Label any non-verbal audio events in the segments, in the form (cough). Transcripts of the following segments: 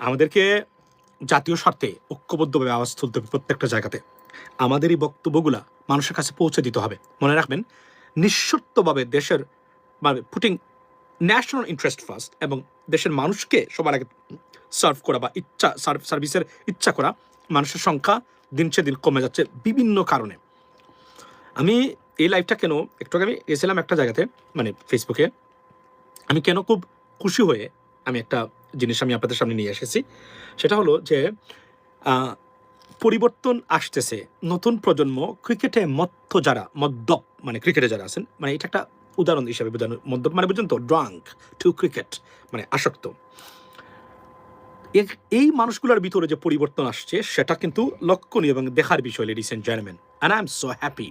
আমাদেরকে জাতীয় স্বার্থে ঐক্যবদ্ধভাবে আওয়াজ তুলতে হবে প্রত্যেকটা জায়গাতে। আমাদের এই বক্তব্যগুলা মানুষের কাছে পৌঁছে দিতে হবে। মনে রাখবেন, নিঃশর্তভাবে দেশের মানে পুটিং ন্যাশনাল ইন্টারেস্ট ফার্স্ট এবং দেশের মানুষকে সবার আগে সার্ভ করা বা ইচ্ছা সার্ভিসের ইচ্ছা করা মানুষের সংখ্যা দিন সে দিন কমে যাচ্ছে বিভিন্ন কারণে। আমি এই লাইফটা কেন, একটু আমি গেছিলাম একটা জায়গাতে মানে ফেসবুকে আমি কেন খুব খুশি হয়ে আমি একটা জিনিস আমি আপনাদের সামনে নিয়ে এসেছি। সেটা হলো যে পরিবর্তন আসতেছে। নতুন প্রজন্ম ক্রিকেটে মত্ত যারা, মদ্যপ মানে ক্রিকেটে যারা আছেন মানে এটা একটা উদাহরণ হিসাবে মদ্যপ মানে বুঝুন তো ড্রাঙ্ক টু ক্রিকেট মানে আসক্ত। এই মানুষগুলোর ভিতরে যে পরিবর্তন আসছে, সেটা কিন্তু লক্ষণীয় এবং দেখার বিষয় ladies and gentleman and I am so happy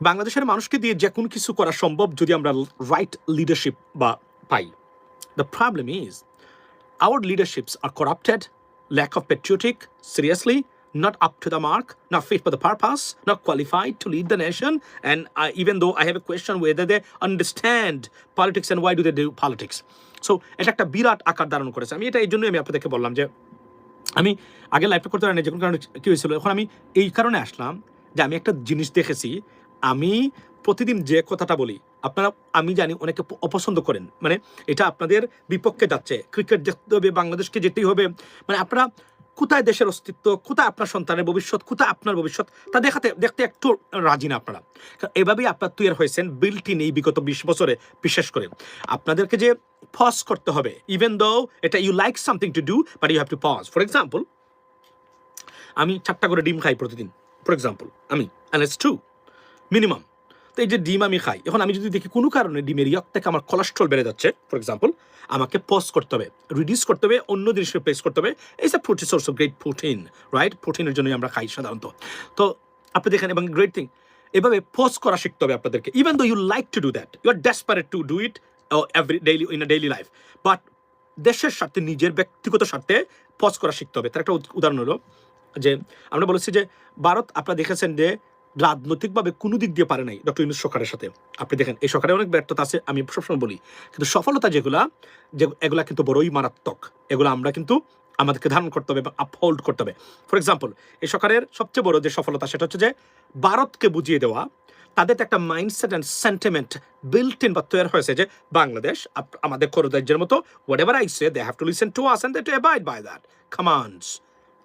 বাংলাদেশের মানুষকে দিয়ে যে কোনো কিছু করা সম্ভব যদি আমরা রাইট লিডারশিপ বা পাই। The problem is our leaderships are corrupted, lack of patriotic, seriously, not up to the mark, not fit for the purpose, not qualified to lead the nation. And I, even though I have a question whether they understand politics and why do they do politics. So এটা একটা বিরাট আকার ধারণ করেছে আমি এটা এই জন্যই আমি আপনাদেরকে বললাম যে আমি আগে লাইফটা করতে পারি না যে কোনো কারণে কী হয়েছিল এখন আমি এই কারণে আসলাম যে আমি একটা জিনিস দেখেছি আমি প্রতিদিন যে কথাটা বলি, আপনারা, আমি জানি অনেকে অপছন্দ করেন। মানে এটা আপনাদের বিপক্ষে যাচ্ছে। ক্রিকেট দেখতে হবে, বাংলাদেশকে যেতেই হবে। মানে আপনারা কোথায় দেশের অস্তিত্ব, কোথায় আপনার সন্তানের ভবিষ্যৎ, কোথায় আপনার ভবিষ্যৎ, তা দেখাতে, দেখতে একটু রাজি না আপনারা। এভাবেই আপনার তৈরি হয়েছেন বিলটি নেই বিগত বিশ বছরে, বিশেষ করে। আপনাদেরকে যে পজ করতে হবে ইভেন দো এটা you like something to do but you have to pause for example আমি চারটা করে ডিম খাই প্রতিদিন। ফর এক্সাম্পল আমি অ্যান্ড ইটস টু মিনিমাম তো এই যে ডিম আমি খাই, এখন আমি যদি দেখি কোনো কারণে ডিমের ইয়ক থেকে আমার কোলেস্ট্রল বেড়ে যাচ্ছে ফর এক্সাম্পল আমাকে পজ করতে হবে রিডিউস করতে হবে, অন্য জিনিস রিপ্লেস করতে হবে এই যে protein source of great protein right প্রোটিনের জন্যই আমরা খাই সাধারণত। তো আপনি দেখেন, এবং গ্রেট থিং এভাবে পজ করা শিখতে হবে আপনাদেরকে even though you like to do that you are desperate to do it every daily in a daily life but দেশের স্বার্থে, নিজের ব্যক্তিগত স্বার্থে পজ করা শিখতে হবে। তার একটা উদাহরণ হলো যে, আমরা বলেছি যে, ভারত, আপনারা দেখেছেন যে রাজনৈতিকভাবে কোনো দিক দিয়ে পারে নাই ডক্টর ইউনুস সরকারের সাথে। আপনি দেখেন, এই সরকারের অনেক ব্যর্থতা আছে, আমি সবসময় বলি। কিন্তু সফলতা যেগুলা, যে, এগুলা কিন্তু বড়ই মারাত্মক। এগুলো আমরা কিন্তু আমাদেরকে ধারণ করতে হবে এবং আপহোল্ড করতে হবে। ফর এক্সাম্পল এই সরকারের সবচেয়ে বড় যে সফলতা সেটা হচ্ছে যে, ভারতকে বুঝিয়ে দেওয়া, তাদের একটা mindset and sentiment built in বা তৈরি হয়েছে যে, বাংলাদেশ আমাদের করদার্যের মতো whatever I say they have to listen to us and to abide by that commands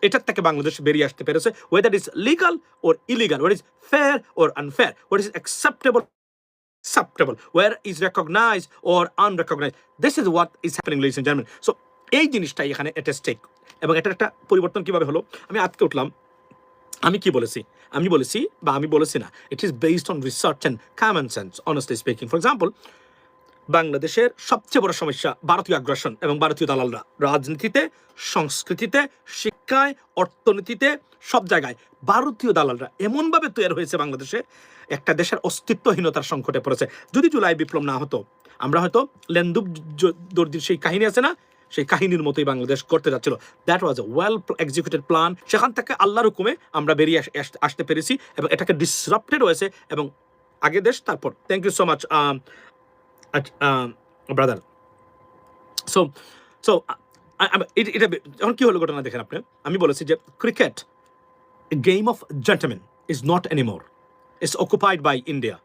এটার থেকে বাংলাদেশ বেরিয়ে আসতে পেরেছে whether is legal or illegal what is fair or unfair what is acceptable acceptable, where is recognized or unrecognized. This is what is happening, ladies and gentlemen. So এই জিনিসটাই এখানে এটা stake এবং এটার একটা পরিবর্তন কীভাবে হলো আমি আজকে উঠলাম আমি কি বলেছি আমি বলেছি বা আমি বলেছি না it is based on research and common sense honestly speaking for example বাংলাদেশের সবচেয়ে বড় সমস্যা ভারতীয় আগ্রাসন এবং ভারতীয় দালালরা। রাজনীতিতে, সংস্কৃতিতে, শিক্ষায়, অর্থনীতিতে, সব জায়গায় ভারতীয় দালালরা এমনভাবে তৈরি হয়েছে বাংলাদেশে, একটা দেশের অস্তিত্বহীনতার সংকটে পড়েছে। যদি জুলাই বিপ্লব না হতো, আমরা হয়তো লেন্দুব দর্জির সেই কাহিনী আছে না? সেই কাহিনীর মতোই বাংলাদেশ করতে যাচ্ছিল। That was a well executed plan সেখান থেকে আল্লাহর হুকুমে আমরা বেরিয়ে আস- আস- আসতে পেরেছি এবং এটাকে ডিসরাপ্টেড হয়েছে এবং আগে দেশ, তারপর। Thank you so much brother so so এটা এখন কি হলো ঘটনা দেখেন আপনি? আমি বলেছি যে cricket game of gentleman is not anymore it's occupied by India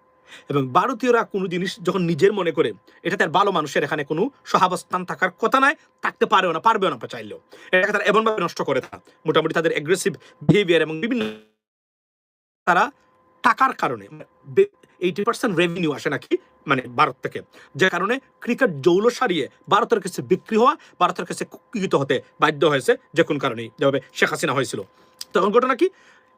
এবং ভারতীয়রা কোনো জিনিস যখন নিজের মনে করে, এটা তার ভালো মানুষের এখানে কোনো সহাবস্থান থাকার কথা নয়, থাকতে পারেও না, পারবেও না চাইলেও। এটাকে তারা এমনভাবে নষ্ট করে তারা। মোটামুটি তাদের এগ্রেসিভ বিহেভিয়ার এবং বিভিন্ন তারা টাকার কারণে এইটি পার্সেন্ট রেভিনিউ আসে নাকি? মানে ভারত থেকে। যে কারণে ক্রিকেট জৌল সারিয়ে ভারতের কাছে বিক্রি হওয়া, ভারতের কাছে কুকৃত হতে বাধ্য হয়েছে যে কোন কারণেই। যেভাবে শেখ হাসিনা হয়েছিল। তখন ঘটনা কি?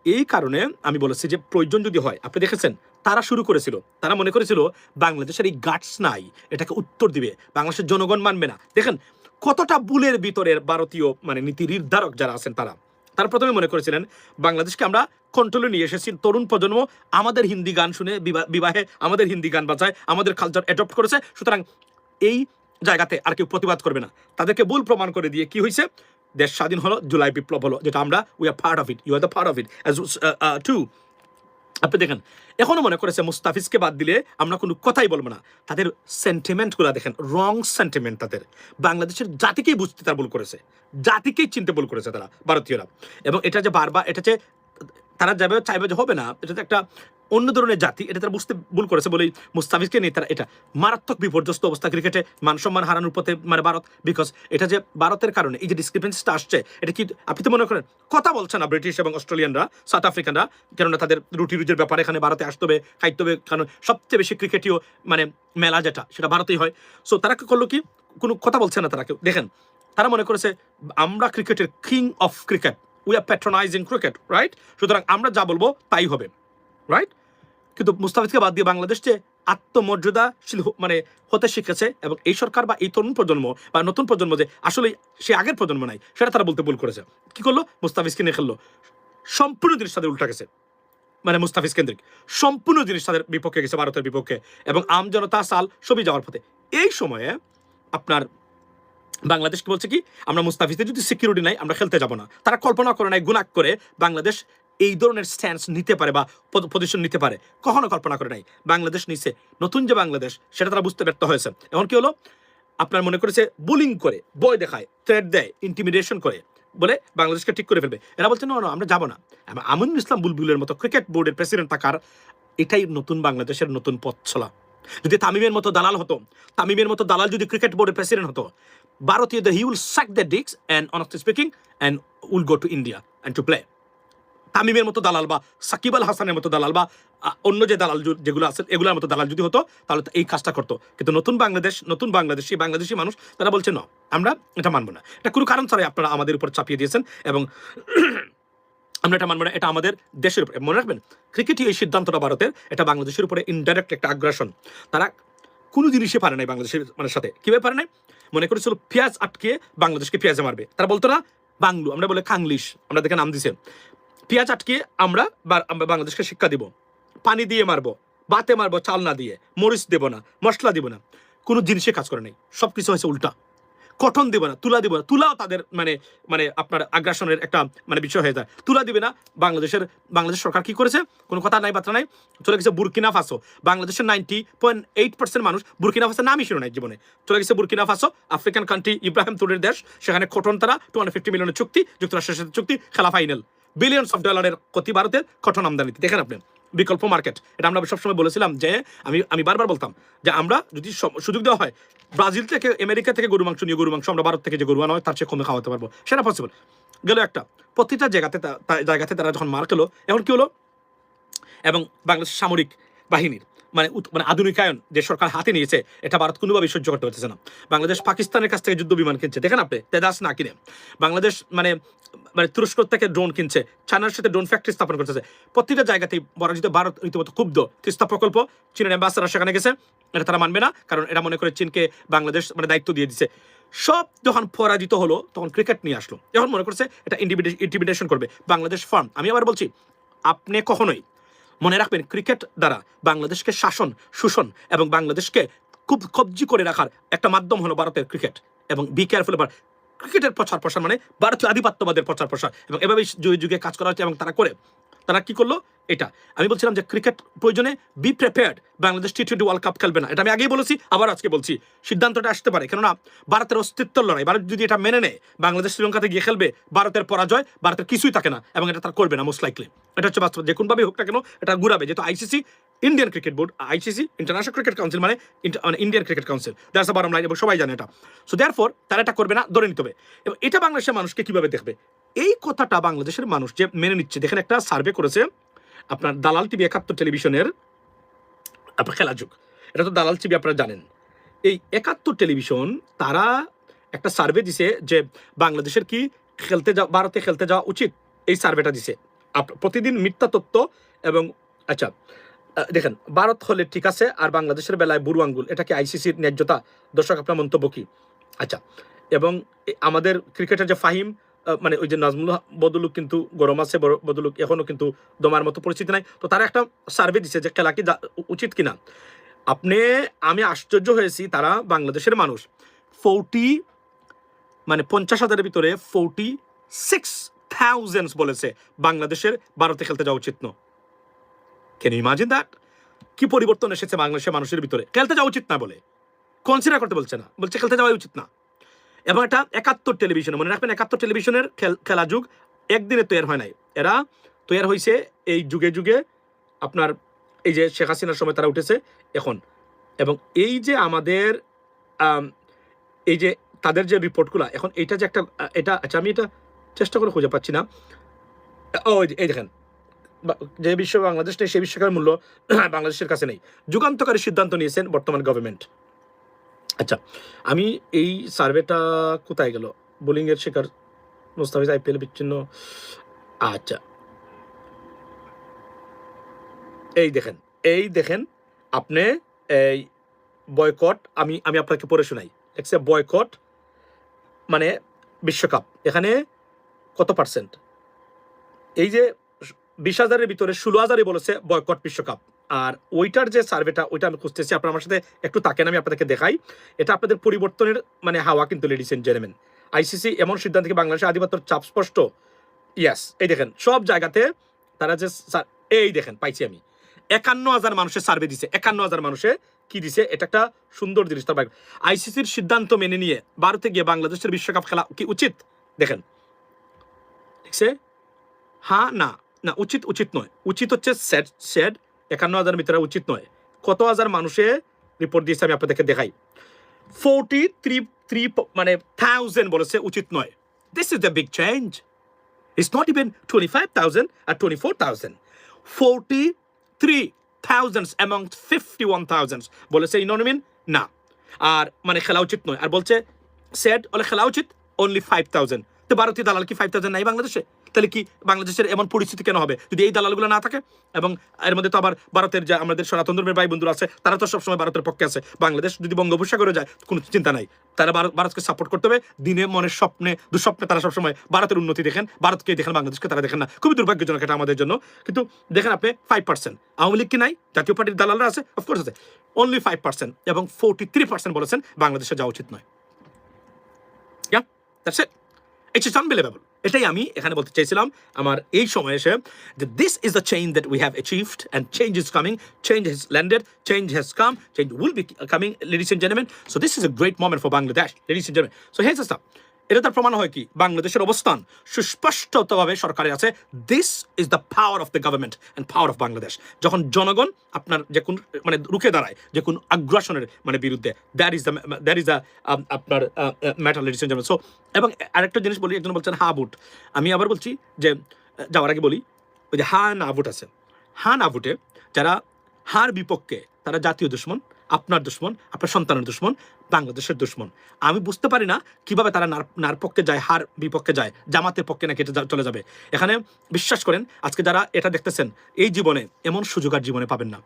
এই কারণে আমি বলেছি যে প্রয়োজন যদি হয়, আপনি দেখেছেন, তারা শুরু করেছিল। তারা মনে করেছিল, বাংলাদেশের এই গাটস নাই, এটাকে উত্তর দিবে। বাংলাদেশের জনগণ মানবে না। দেখেন, কতটা বুলের ভিতরের ভারতীয় মানে নীতি নির্ধারক যারা আছেন তারা। তারা প্রথমে মনে করেছিলেন, বাংলাদেশকে আমরা কন্ট্রোলে নিয়ে এসেছি। তরুণ প্রজন্ম আমাদের হিন্দি গান শুনে বিবাহে আমাদের হিন্দি গান বাজায়, আমাদের কালচার অ্যাডপ্ট করেছে। সুতরাং এই জায়গাতে আর কেউ প্রতিবাদ করবে না। তাদেরকে ভুল প্রমাণ করে দিয়ে কি হয়েছে দেশ স্বাধীন হলো, জুলাই বিপ্লব হলো, যেটা আমরা we are part of it you are the part of it as to আপনি দেখেন, এখনও মনে করেছে মুস্তাফিজকে বাদ দিলে আমরা কোনো কথাই বলব না। তাদের সেন্টিমেন্টগুলো দেখেন রং সেন্টিমেন্ট তাদের। বাংলাদেশের জাতিকেই বুঝতে তারা ভুল করেছে। জাতিকেই চিনতে ভুল করেছে তারা, ভারতীয়রা। এবং এটা যে বারবার, এটা যে তারা যাবে চাইবে যে হবে না। এটা তো একটা অন্য ধরনের জাতি, এটা তারা বুঝতে ভুল করেছে বলেই মুস্তাফিজকে নিয়ে তারা এটা মারাত্মক বিপর্যস্ত অবস্থা ক্রিকেটে মান সম্মান হারানোর পথে মানে ভারত বিকজ এটা যে ভারতের কারণে এই যে ডিসক্রিপেন্সিটা আসছে, এটা কি আপনি তো মনে করেন, কথা বলছে না ব্রিটিশ এবং অস্ট্রেলিয়ানরা, সাউথ আফ্রিকানরা, কেননা তাদের রুটি রুজির ব্যাপারে এখানে ভারতে আসতে হবে, খাইতে হবে, কারণ সবচেয়ে বেশি ক্রিকেটীয় মানে মেলা যেটা, সেটা ভারতেই হয়। সো তারা কি করল কি? কোনো কথা বলছে না তারা কেউ। দেখেন, তারা মনে করেছে, আমরা ক্রিকেটের king of cricket we are patronising cricket right সুতরাং আমরা যা বলব তাই হবে রাইট কিন্তু মুস্তাফিজকে বাদ দিয়ে বাংলাদেশ যে আত্মমর্যাদাশীল মানে হতে শিখেছে এবং এই সরকার বা এই তরুণ প্রজন্ম বা নতুন প্রজন্ম যে আসলে সে আগের প্রজন্ম নাই, সেটা তারা বলতে ভুল করেছে। কি করল? মুস্তাফিজকে নিয়ে খেললো। সম্পূর্ণ জিনিস তাদের উল্টা গেছে। মানে মুস্তাফিজ কেন্দ্রিক। সম্পূর্ণ জিনিস তাদের বিপক্ষে গেছে, ভারতের বিপক্ষে। এবং আম জনতা সাল সবই যাওয়ার পথে। এই সময়ে আপনার বাংলাদেশ কি বলছে কি, আমরা মুস্তাফিজদের যদি সিকিউরিটি নাই, আমরা খেলতে যাব না। তারা কল্পনা করে নাই, গুণাক করে বাংলাদেশ এই ধরনের স্ট্যান্স নিতে পারে বা পজিশন নিতে পারে। কখনো কল্পনা করে নাই। বাংলাদেশ নিছে। নতুন যে বাংলাদেশ, সেটা তারা বুঝতে ব্যর্থ হয়েছে। এখন কি হলো? আপনার মনে করেছে বোলিং করে বয় দেখায় থ্রেড দেয় ইন্টিমিডেশন করে, বলে বাংলাদেশকে ঠিক করে ফেলবে। এরা বলছে, না আমরা যাব না। আমিনুল ইসলাম বুলবুলের মতো ক্রিকেট বোর্ডের প্রেসিডেন্ট থাকার এটাই নতুন বাংলাদেশের নতুন পথ ছলা যদি তামিমের মতো দালাল হতো, তামিমের মতো দালাল যদি ক্রিকেট বোর্ডের প্রেসিডেন্ট হতো ভারতীয়দের he will suck the dicks and honestly speaking and will go to India and to play তামিমের মতো দালাল বা সাকিব আল হাসানের মতো দালাল বা অন্য যে দালাল যেগুলো আছে এগুলোর মতো দালাল যদি হতো তাহলে এই কাজটা করতো কিন্তু নতুন বাংলাদেশ নতুন বাংলাদেশি বাংলাদেশি মানুষ তারা বলছে না আমরা এটা মানবো না এটা কোনো কারণ ছাড়াই আপনারা আমাদের উপর চাপিয়ে দিয়েছেন এবং আমরা এটা মানবো না এটা আমাদের দেশের উপরে মনে রাখবেন ক্রিকেটই এই সিদ্ধান্তটা ভারতের এটা বাংলাদেশের উপরে ইনডাইরেক্ট একটা আগ্রাসন তারা কোনো জিনিসই পারে নাই বাংলাদেশের মানে সাথে কীভাবে পারে নাই মনে করেছিল পেঁয়াজ আটকে বাংলাদেশকে পেঁয়াজে মারবে। তারা বলতো না, বাংলু, আমরা বলে খাংলিশ, আমরা দেখে নাম দিছে। পেঁয়াজ আটকে আমরা বাংলাদেশকে শিক্ষা দিব। পানি দিয়ে মারবো, বাতে মারবো চাল না দিয়ে, মরিচ দেব না, মশলা দিব না। কোনো জিনিসে কাজ করে নেই সব কিছু হয়েছে উল্টা। কটন দিব না, তুলা দিব না। তুলাও তাদের মানে মানে আপনার আগ্রাসনের একটা মানে বিষয় হয়ে যায়। তুলা দিবে না, বাংলাদেশের, বাংলাদেশ সরকার কি করেছে? কোনো কথা নাই, বার্তা নাই। চলে গেছে বুরকিনা ফাসো। বাংলাদেশের নাইনটি পয়েন্ট এইট পার্সেন্ট মানুষ বুরকিনা ফাসো নামই শুনে নাই জীবনে। চলে গেছে Burkina Faso, African country Ibrahim তুরের দেশ। সেখানে কটন তারা টু হান্ড্রেড ফিফটি মিলিয়নের চুক্তি, যুক্তরাষ্ট্রের সাথে চুক্তি, খেলা ফাইনাল বিলিয়নস অফ ডলারের ক্ষতি ভারতের কটন আমদানিতে। দেখেন আপনি বিকল্প মার্কেট। এটা আমরা সবসময় বলেছিলাম যে আমি আমি বারবার বলতাম যে আমরা যদি সুযোগ দেওয়া হয়, ব্রাজিল থেকে, আমেরিকা থেকে গরু মাংস নিয়ে গরু মাংস, আমরা ভারত থেকে যে গরু আনা হয়, তার চেয়ে কমে খাওয়াতে পারব। সেটা পসিবল গেল একটা। প্রতিটা জায়গাতে জায়গাতে তারা যখন মার খেলো, এখন কি হলো? এবং বাংলাদেশ সামরিক বাহিনীর মানে মানে আধুনিকায়ন যে সরকার হাতে নিয়েছে, এটা ভারত কোনোভাবে সহ্য করতে পারতেছে না। বাংলাদেশ পাকিস্তানের কাছ থেকে যুদ্ধ বিমান কিনছে। দেখেন আপনি, তেজাস না কিনে। বাংলাদেশ মানে মানে তুরস্ক থেকে ড্রোন কিনছে, চায়নার সাথে ড্রোন ফ্যাক্টরি স্থাপন করতেছে। প্রতিটা জায়গাতেই পরাজিত ভারত রীতিমতো ক্ষুব্ধ। তিস্তা প্রকল্প, চীনের অ্যাম্বাসাডার সেখানে গেছে। এটা তারা মানবে না, কারণ এটা মনে করে চীনকে বাংলাদেশ মানে দায়িত্ব দিয়ে দিছে। সব যখন পরাজিত হলো, তখন ক্রিকেট নিয়ে আসলো। এখন মনে করছে এটা ইন্টিমিডেশন করবে, বাংলাদেশ ফার্ম। আমি আবার বলছি, আপনি কখনোই মনে রাখবেন ক্রিকেট দ্বারা বাংলাদেশকে শাসন, শোষণ এবং বাংলাদেশকে খুব কবজি করে রাখার একটা মাধ্যম হলো ভারতের ক্রিকেট এবং বি কেয়ারফুল এবার ক্রিকেটের প্রচার প্রসার মানে ভারতীয় আধিপত্যবাদের প্রচার প্রসার এবং এভাবেই যুগে যুগে কাজ করা হচ্ছে এবং তারা করে। তারা কি করল? এটা। আমি বলছিলাম যে ক্রিকেট প্রয়োজনে be prepared Bangladesh T twenty world cup খেলবে না। এটা আমি আগেই বলেছি, আবার আজকে বলছি। সিদ্ধান্তটা আসতে পারে। কেননা ভারতের অস্তিত্ব লড়াই, ভারত যদি এটা মেনে নেয়, বাংলাদেশ শ্রীলঙ্কাতে গিয়ে খেলবে, ভারতের পরাজয় ভারতের কিছুই থাকে না এবং এটা তারা করবে না মোস্ট লাইকলি এটা হচ্ছে বাস্তব। যে কোনভাবে হোক না কেন, এটা ঘুরাবে। যেহেতু ICC Indian cricket board ICC international cricket council মানে মানে Indian cricket council that's a bottom line এবং সবাই জানে এটা। সো দেয়ার ফর তারা এটা করবে না, ধরে নিতে হবে। এবং এটা বাংলাদেশের মানুষকে কীভাবে দেখবে? এই কথাটা বাংলাদেশের মানুষ যে মেনে নিচ্ছে, দেখেন একটা সার্ভে করেছে আপনার দালাল টিভি একাত্তর টেলিভিশনের, আপনার খেলা যুগ। এটা তো দালাল টিভি আপনারা জানেন। এই একাত্তর টেলিভিশন, তারা একটা সার্ভে দিছে যে বাংলাদেশের কি খেলতে যাওয়া, ভারতে খেলতে যাওয়া উচিত? এই সার্ভেটা দিছে। প্রতিদিন মিথ্যা তত্ত্ব এবং আচ্ছা দেখেন, ভারত হলে ঠিক আছে, আর বাংলাদেশের বেলায় বুড়ু আঙ্গুল, এটা কি আইসিসির ন্যায্যতা? দর্শক, আপনার মন্তব্য কি? আচ্ছা এবং আমাদের ক্রিকেটার যে ফাহিম মানে ওই যে নাজমুল বদলুক কিন্তু গরম আছে বদলুক এখনও কিন্তু দমার মতো পরিস্থিতি নাই। তো তারা একটা সার্ভে দিছে যে খেলা কি উচিত কিনা। আপনি, আমি আশ্চর্য হয়েছি তারা বাংলাদেশের মানুষ। ফোরটি মানে পঞ্চাশ হাজারের ভিতরে ফোরটি সিক্স থাউজেন্ডস বলেছে বাংলাদেশের ভারতে খেলতে যাওয়া উচিত ন কেন ইমাজিন দ্যাট কি পরিবর্তন এসেছে বাংলাদেশের মানুষের ভিতরে? খেলতে যাওয়া উচিত না বলে। কনসিডার করতে বলছে না। বলছে খেলতে যাওয়া উচিত না। এবং এটা একাত্তর টেলিভিশনে মনে রাখবেন একাত্তর টেলিভিশনের খেল- যুগ একদিনে তৈরি হয় নাই। এরা তৈরি হয়েছে এই যুগে যুগে আপনার এই যে শেখ হাসিনার সময় তারা উঠেছে এখন। এবং এই যে আমাদের আম, এই যে তাদের যে রিপোর্টগুলো এখন এটা যে একটা এটা আচ্ছা আমি এটা চেষ্টা করে খুঁজে পাচ্ছি না। ও এই দেখেন যে বিশ্ব বাংলাদেশ নেই সেই বিশ্বকার মূল্য (clears throat) বাংলাদেশের কাছে নেই। যুগান্তকারী সিদ্ধান্ত নিয়েছেন বর্তমান গভর্নমেন্ট আচ্ছা আমি এই সার্ভেটা কোথায় গেল? বোলিং এর শিকার মুস্তাফিজ আইপিএল বিচ্ছিন্ন। আচ্ছা। এই দেখেন এই দেখেন, আপনি এই বয়কট, আমি আমি আপনাকে পড়ে শোনাই। দেখছে, বয়কট মানে বিশ্বকাপ। এখানে কত পার্সেন্ট এই যে বিশ হাজারের ভিতরে ষোলো হাজারই বলেছে বয়কট বিশ্বকাপ। আর ওইটার যে সার্ভেটা, ওইটা আমি খুঁজতেছি। আপনার আমার সাথে একটু তাকেন আমি আপনাদেরকে দেখাই। এটা আপনাদের পরিবর্তনের মানে হাওয়া কিন্তু লেডিস এন্ড জেন্টলম্যান আইসিসি এমন সিদ্ধান্ত থেকে বাংলাদেশের আধিপত্যের চাপ স্পষ্ট? ইয়াস এই দেখেন, সব জায়গাতে তারা যে এই দেখেন, পাইছি আমি। একান্ন হাজার মানুষের সার্ভে দিছে। একান্ন হাজার মানুষে কি দিছে? এটা একটা সুন্দর জিনিস তার আইসিসির সিদ্ধান্ত মেনে নিয়ে ভারতে গিয়ে বাংলাদেশের বিশ্বকাপ খেলা কি উচিত? দেখেন। দেখছে? হ্যাঁ না না, উচিত উচিত নয়। উচিত হচ্ছে স্যাড স্যাড একান্ন হাজার ভিতরে উচিত নয়। কত হাজার মানুষে রিপোর্ট দিয়েছে আমি আপনাদেরকে দেখাই। ফোরটি থ্রি থ্রি মানে থাউজেন্ড বলেছে উচিত নয়। This is the big change it's not even twenty five thousand R twenty four thousand forty three thousands amount fifty one thousands বলেছে ইনমিন না। আর মানে খেলা উচিত নয়। আর বলছে সেট বলে খেলা উচিত অনলি ফাইভ থাউজেন্ড তো ভারতীয় দালাল কি ফাইভ থাউজেন্ড নাই বাংলাদেশে? তাহলে কি বাংলাদেশের এমন পরিস্থিতি কেন হবে? যদি এই দালালগুলো না থাকে? এবং এর মধ্যে তো আবার ভারতের যে আমাদের সনাতন ধর্মের ভাই বন্ধুরা আছে, তারা তো সবসময় ভারতের পক্ষে আছে। বাংলাদেশ যদি বঙ্গোপসাগরে যায়, কোনো চিন্তা নাই। তারা ভারতকে সাপোর্ট করতে হবে। দিনে মনের স্বপ্নে, দুঃস্বপ্নে তারা সবসময় ভারতের উন্নতি দেখেন ভারতকে দেখেন, বাংলাদেশকে তারা দেখেন না। খুবই দুর্ভাগ্যজনক এটা আমাদের জন্য। কিন্তু দেখেন আপনি ফাইভ পার্সেন্ট আওয়ামী লীগ কি নাই? জাতীয় পার্টির দালালরা আছে? অফকোর্স আছে। অনলি ফাইভ পার্সেন্ট এবং ফোরটি থ্রি পার্সেন্ট বলেছেন, বাংলাদেশে যাওয়া উচিত নয়। It. It's just unbelievable. এটাই আমি এখানে বলতে চাইছিলাম আমার এই সময় এসে যে this is the change that we have achieved and change is coming change has landed change has come change will be coming ladies and gentleman so this is a great moment for Bangladesh ladies and gentleman so hedge stuff এটা তার প্রমাণ হয় কি? বাংলাদেশের অবস্থান সুস্পষ্টভাবে সরকারে আছে। This is the power of the government and power of Bangladesh যখন জনগণ আপনার যে কোন মানে রুখে দাঁড়ায়, যে কোন আগ্রাসনের মানে বিরুদ্ধে that is the that is the আপনার ম্যাটার লেডিস সো এবং আরেকটা জিনিস বলি, একজন বলছেন, হা বুট আমি আবার বলছি যে যাওয়ার আগে বলি, ওই যে হা, না, ভোট আছে। হা, না, ভোটে যারা হার বিপক্ষে, তারা জাতীয় দুশ্মন আপনার দুশ্মন, আপনার সন্তানের দুশ্মন, বাংলাদেশের দুশ্মন। আমি বুঝতে পারি না কীভাবে তারা নার পক্ষে যায়, হার বিপক্ষে যায়, জামাতের পক্ষে নাকি এটা চলে যাবে। এখানে বিশ্বাস করেন, আজকে যারা এটা দেখতেছেন, এই জীবনে এমন সুযোগ আর জীবনে পাবেন না।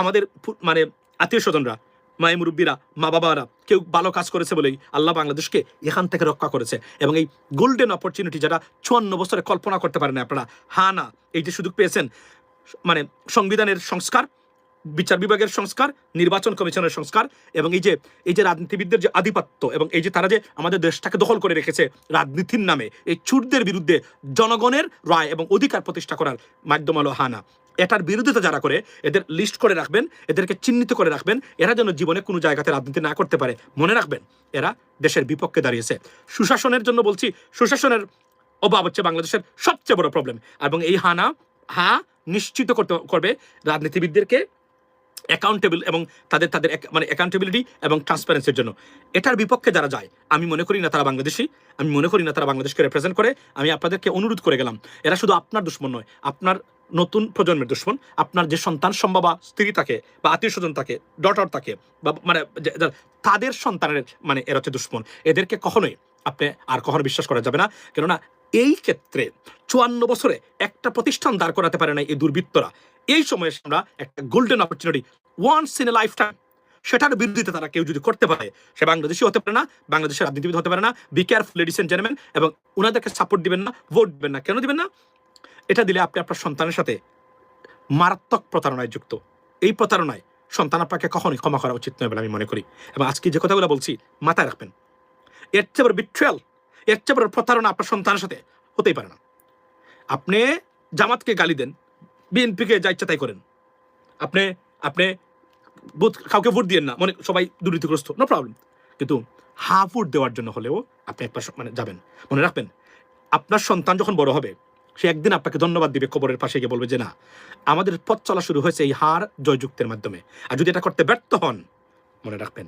আমাদের মানে আত্মীয় স্বজনরা, মায়ের মুরব্বীরা, মা বাবারা, কেউ ভালো কাজ করেছে বলেই আল্লাহ বাংলাদেশকে এখান থেকে রক্ষা করেছে। এবং এই গোল্ডেন অপরচুনিটি যারা চুয়ান্ন বছরে কল্পনা করতে পারেন আপনারা হা না এই যে সুযোগ পেয়েছেন। মানে সংবিধানের সংস্কার বিচার বিভাগের সংস্কার, নির্বাচন কমিশনের সংস্কার এবং এই যে এই যে রাজনীতিবিদদের যে আধিপত্য এবং এই যে তারা যে আমাদের দেশটাকে দখল করে রেখেছে রাজনীতির নামে, এই চুরদের বিরুদ্ধে জনগণের রায় এবং অধিকার প্রতিষ্ঠা করার মাধ্যম হলো হানা। এটার বিরোধিতা যারা করে, এদের লিস্ট করে রাখবেন, এদেরকে চিহ্নিত করে রাখবেন, এরা যেন জীবনে কোনো জায়গাতে রাজনীতি না করতে পারে, মনে রাখবেন, এরা দেশের বিপক্ষে দাঁড়িয়েছে। সুশাসনের জন্য বলছি, সুশাসনের অভাব হচ্ছে বাংলাদেশের সবচেয়ে বড় প্রবলেম এবং এই হানা, হা নিশ্চিত করতে, করবে রাজনীতিবিদদেরকে অ্যাকাউন্টেবল এবং তাদের তাদের মানে অ্যাকাউন্টেবিলিটি এবং ট্রান্সপারেন্সির জন্য। এটার বিপক্ষে যারা যায়, আমি মনে করি না তারা বাংলাদেশি, আমি মনে করি না তারা বাংলাদেশকে রিপ্রেজেন্ট করে, আমি আপনাদেরকে অনুরোধ করে গেলাম, এরা শুধু আপনার দুশ্মন নয়, আপনার নতুন প্রজন্মের দুশ্মন, আপনার যে সন্তান সম্ভাবা স্ত্রী থাকে বা আত্মীয় স্বজন থাকে ডটার থাকে, বা মানে তাদের সন্তানের মানে এরা হচ্ছে দুশ্মন। এদেরকে কখনোই আপনি আর কখনো বিশ্বাস করা যাবে না, কেননা এই ক্ষেত্রে চুয়ান্ন বছরে একটা প্রতিষ্ঠান দাঁড় করাতে পারে না এই দুর্বৃত্তরা। এই সময়ে আমরা একটা golden opportunity once in a lifetime সেটার বিরোধিতা তারা কেউ যদি করতে পারে, সে বাংলাদেশি হতে পারে না, বাংলাদেশের রাজনীতিবিদ হতে পারে না be careful ladies and gentleman এবং ওনাদেরকে সাপোর্ট দিবেন না ভোট দিবেন না, কেন দিবেন না? এটা দিলে আপনি আপনার সন্তানের সাথে মারাত্মক প্রতারণায় যুক্ত। এই প্রতারণায় সন্তান আপনাকে কখনোই ক্ষমা করা উচিত নয় বলে আমি মনে করি। এবং আজকে যে কথাগুলো বলছি, মাথায় রাখবেন। এর চেয়ে বড় এর চেয়ে বড় প্রতারণা আপনার সন্তানের সাথে হতেই পারে না। আপনি জামাতকে গালি দেন, বিএনপিকে যা ইচ্ছা তাই করেন। আপনি আপনি বুথ, কাউকে ভোট দিয়েন না মানে সবাই দুর্নীতিগ্রস্ত নো প্রবলেম কিন্তু হা ভোট দেওয়ার জন্য হলেও আপনি একবার মানে যাবেন, মনে রাখবেন। আপনার সন্তান যখন বড় হবে, সে একদিন আপনাকে ধন্যবাদ দিবে, কবরের পাশে গিয়ে বলবে যে, না, আমাদের পথ চলা শুরু হয়েছে এই হার জয়যুক্তের মাধ্যমে। আর যদি এটা করতে ব্যর্থ হন, মনে রাখবেন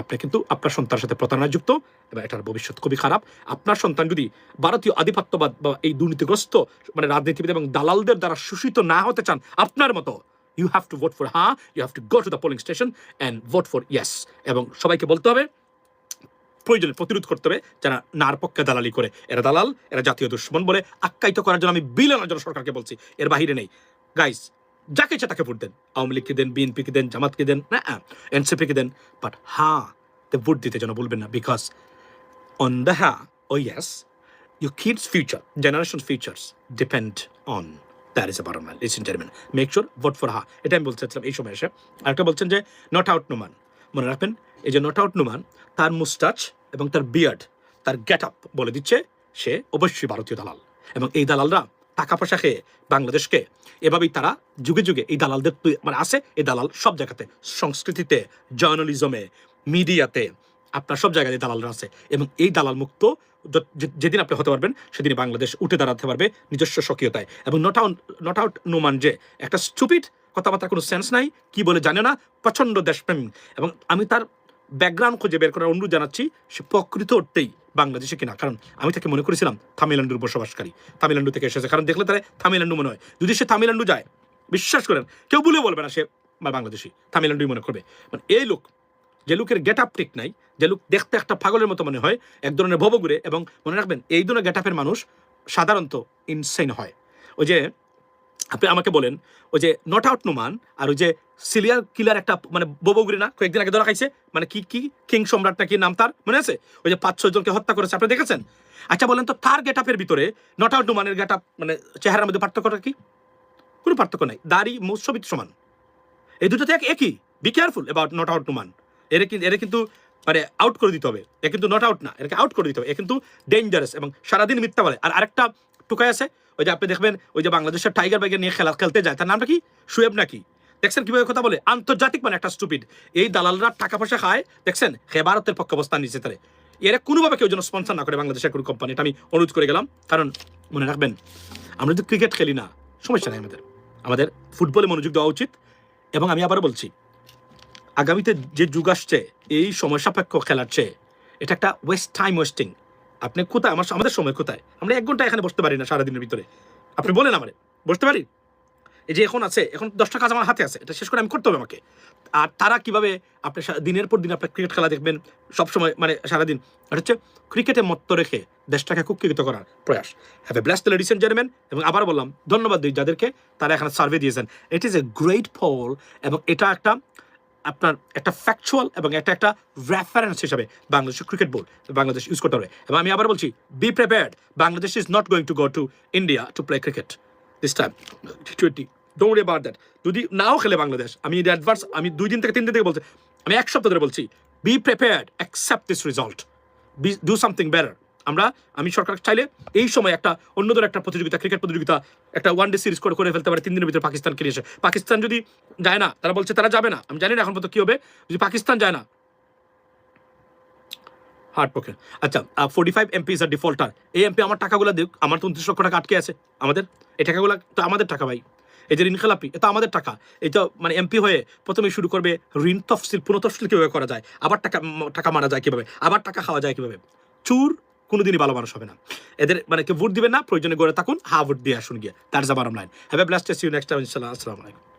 আপনি কিন্তু আপনার সন্তানের সাথে প্রতারণা যুক্ত এবং এটার ভবিষ্যৎ খুবই খারাপ। আপনার সন্তান যদি ভারতীয় আধিপত্যবাদ বা এই দুর্নীতিগ্রস্ত মানে রাজনীতিবিদ এবং দালালদের দ্বারা শোষিত না হতে চান, আপনার মতো you have to vote for Ha you have to go to the polling station and vote for yes এবং সবাইকে বলতে হবে, প্রয়োজনে প্রতিরোধ করতে হবে যারা নার পক্ষে দালালি করে। এরা দালাল, এরা জাতীয় দুশ্মন বলে আখ্যায়িত করার জন্য আমি বিল জন্য সরকারকে বলছি। এর বাহিরে নেই। গাইস যাকে ইচ্ছা তাকে ভোট দেন আওয়ামী লীগকে দেন বিএনপিকে দেন জামাতকে দেন না এনসিপিকে দেন বাট হ্যাঁ তে ভোট দিতে যেন বলবেন না বিকজ অন দ্য হ্যাঁ ও yes your kids' future, generation's futures on that is a bottom line, ladies and gentlemen. Make sure vote for her. এটা আমি বলতে চাচ্ছিলাম এই সময় এসে আরেকটা বলছেন যে নট আউট নুমান মনে রাখবেন এই যে নট আউট নুমান তার মুস্টাচ এবং তার বিয়ার্ড তার গেট আপ বলে দিচ্ছে সে অবশ্যই ভারতীয় দালাল এবং এই দালালরা টাকা পয়সা খেয়ে বাংলাদেশকে এভাবেই তারা যুগে যুগে এই দালালদের মানে আছে এই দালাল সব জায়গাতে, সংস্কৃতিতে জার্নালিজমে মিডিয়াতে আপনার সব জায়গায় দালালরা আছে। এবং এই দালাল মুক্ত যেদিন আপনি হতে পারবেন সেদিন বাংলাদেশ উঠে দাঁড়াতে পারবে নিজস্ব স্বকীয়তায়। এবং not out not out Noman যে, একটা স্টুপিড কথাবার্তার কোনো সেন্স নাই, কি বলে জানে না, প্রচণ্ড দেশপ্রেমী। এবং আমি তার ব্যাকগ্রাউন্ড খুঁজে বের করার অনুরোধ জানাচ্ছি, সে প্রকৃত অর্থেই বাংলাদেশে কিনা। কারণ আমি তাকে মনে করেছিলাম তামিলনাড়ুর বসবাসকারী। তামিলনাড়ু থেকে এসেছে। কারণ দেখলে তারা তামিলনাড়ু মনে হয়। যদি সে তামিলনাড়ু যায়, বিশ্বাস করেন, কেউ বলে বলবে না সে বাংলাদেশি। তামিলনাড়ুই মনে করবে। মানে এই লোক, যে লোকের গেট আপ ঠিক নাই, যে লোক দেখতে একটা পাগলের মতো মনে হয়, এক ধরনের ভবঘুরে এবং মনে রাখবেন, এই ধরনের গেট আপের মানুষ সাধারণত ইনসেন হয়। ওই যে, আপনি আমাকে বলেন, ওই যে নট আউট নোমান আর ওই যে সিলিয়ার কিলার একটা মানে ববগুড়ি না কয়েকদিন আগে ধরা খাইছে। মানে কি কি, কিং সম্রাট নাকি নাম তার? মনে আছে? ওই যে পাঁচ, ছয় জনকে হত্যা করেছে, আপনি দেখেছেন? আচ্ছা বলেন তো, তার গেট আপের ভিতরে নট আউট নোমানের গেট আপ মানে চেহারার মধ্যে পার্থক্যটা কি? কোনো পার্থক্য নাই। দাড়ি, মুখ সবই সমান। এই দুটো তো একই। Be careful about not out Noman এর কিন্তু এর কিন্তু মানে আউট করে দিতে হবে। এ কিন্তু নট আউট না, এটাকে আউট করে দিতে হবে। এ কিন্তু ডেঞ্জারাস এবং সারাদিন মিথ্যা বলে। আর আরেকটা টুকাই আছে, ওই যে আপনি দেখবেন, ওই যে বাংলাদেশের টাইগার বাইকে নিয়ে খেলা, খেলতে যায়। তার নামটা কি? শুয়েব নাকি? দেখছেন কীভাবে কথা বলে? আন্তর্জাতিক মানে একটা স্টুপিড এই দালালরা টাকা পয়সা খায়, দেখছেন? হে ভারতের পক্ষে অবস্থান নিচ্ছে তারে এরা কোনোভাবে কেউ যেন স্পন্সর না করে বাংলাদেশের কোনো কোম্পানি এটা আমি অনুরোধ করে গেলাম, কারণ মনে রাখবেন, আমরা যদি ক্রিকেট খেলি না, সমস্যা নেই আমাদের। আমাদের ফুটবলে মনোযোগ দেওয়া উচিত। এবং আমি আবারও বলছি, আগামীতে যে যুগ আসছে, এই সময় সাপেক্ষ খেলার চেয়ে, এটা একটা ওয়েস্ট টাইম ওয়েস্টিং আপনি কোথায়? আমার আমাদের সময় কোথায়? আমরা এক ঘণ্টা এখানে বসতে পারি না সারাদিনের ভিতরে। আপনি বলেন আমারে, বসতে পারি? এই যে এখন আছে, এখন দশটা কাজ আমার হাতে আছে, এটা শেষ করে আমি করতে হবে আমাকে। আর তারা কীভাবে আপনি দিনের পর দিন আপনার ক্রিকেট খেলা দেখবেন, সবসময় মানে সারাদিন। এটা হচ্ছে ক্রিকেটে মত্ত রেখে দেশটাকে কুক্ষিত করার প্রয়াস। Have a blast ladies gentleman এবং আবার বললাম, ধন্যবাদ দিই যাদেরকে, তারা এখানে সার্ভে দিয়েছেন। ইট ইজ এ গ্রেট ফল এবং এটা একটা, আপনার একটা ফ্যাকচুয়াল এবং এটা একটা রেফারেন্স হিসাবে বাংলাদেশের ক্রিকেট বোর্ড বাংলাদেশ ইউজ করতে হবে। এবং আমি আবার বলছি be prepared Bangladesh is not going to go to India to play cricket this time T twenty don't about that যদি নাও খেলে বাংলাদেশ, আমি অ্যাডভান্স আমি দুই দিন থেকে, তিন দিন থেকে বলছি, আমি এক সপ্তাহ ধরে বলছি be prepared accept this result be do something better আমরা, আমি সরকার চাইলে এই সময় একটা অন্য ধরনের একটা প্রতিযোগিতা ক্রিকেট প্রতিযোগিতা, একটা ওয়ান ডে সিরিজ করে করে ফেলতে পারে, তিন দিনের ভিতরে পাকিস্তানকে নিয়ে এসে। পাকিস্তান যদি যায় না, তারা বলছে তারা যাবে না। আমি জানি না এখন পর্যন্ত কি হবে। যদি পাকিস্তান যায় না হার্ড পক্ষে আচ্ছা ফোর্টি ফাইভ এমপি আর ডিফল্টার এই এমপি আমার টাকাগুলো দিক, আমার তো উনত্রিশ লক্ষ টাকা আটকে আছে। আমাদের? এই টাকাগুলো তো আমাদের টাকা ভাই। এই যে ঋণ খেলাপি, এটা আমাদের টাকা। এটা মানে এমপি হয়ে প্রথমে শুরু করবে ঋণ তফসিল পুনঃতফসিল কীভাবে করা যায়? আবার টাকা টাকা মারা যায় কীভাবে? আবার টাকা খাওয়া যায় কীভাবে? চুর কোনোদিনই ভালো মানুষ হবে না। এদের মানে কেউ ভোট দিবেন না, প্রয়োজনে গড়ে থাকুন। হা, ভোট দিয়ে আসুন গিয়ে। That is a bottom line have blast you next time ইনশাল্লাহ আসসালামু